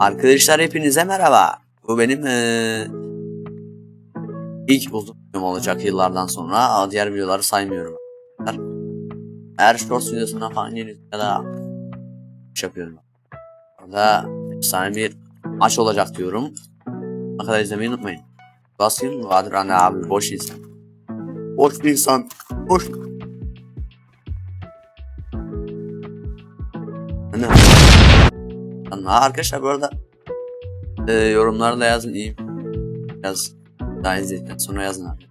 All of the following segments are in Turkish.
Arkadaşlar hepinize merhaba. Bu benim eee, ilk uzun videom olacak yıllardan sonra. Diğer videoları saymıyorum. Eğer shorts videosuna falan geliyorsa ya da iş yapıyorum. Orada efsane bir maç olacak diyorum. Ne kadar izlemeyi unutmayın. Basayım Bahadır anne abi boş insan. Boş bir insan. Boş. Ne? Lan, arkadaşlar bu arada e, yorumlarda yazın iyi. Yaz. Daha izledikten sonra yazın abi.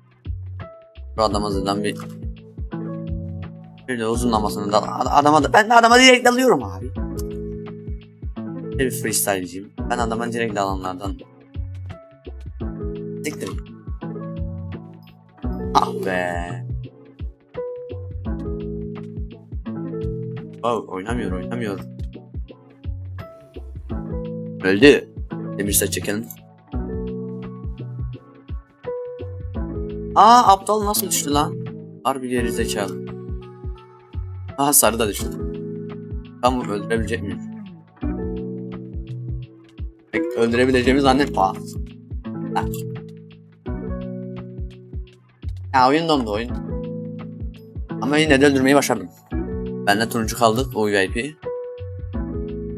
Şu adama zaten bir böyle uzunlamasını da ad- adama da ben de adama direkt dalıyorum abi. Bir freestyle'ciyim. Ben adama direkt dalanlardan Siktir. Ah be. Oh, oynamıyor oynamıyor. Öldü. Demir set çekelim. Aa aptal nasıl düştü lan? Harbi geri zekalı. Aha sarı da düştü. Tam öldürebilecek miyim? Pek öldürebileceğimi zannet. Aa. Ha. Ya oyun dondu oyun. Ama yine de öldürmeyi başardım. Benle turuncu kaldık o VIP.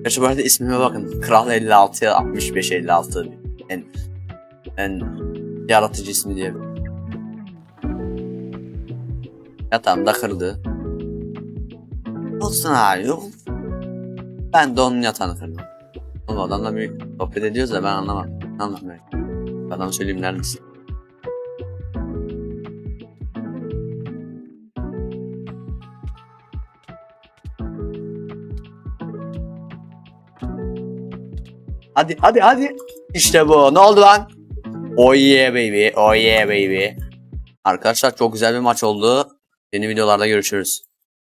Gerçi bu arada ismime bakın. Kral 56 65 56 en en yaratıcı ismi diye. Yatağımda kırdı. Olsun abi. Ben de onun yatağını kırdım. Oğlum adamla bir sohbet ediyoruz da ben anlamam. Ben. Adam söyleyeyim neredesin? Hadi hadi hadi. İşte bu. Ne oldu lan? Oh yeah baby. Oh yeah baby. Arkadaşlar çok güzel bir maç oldu. Yeni videolarda görüşürüz.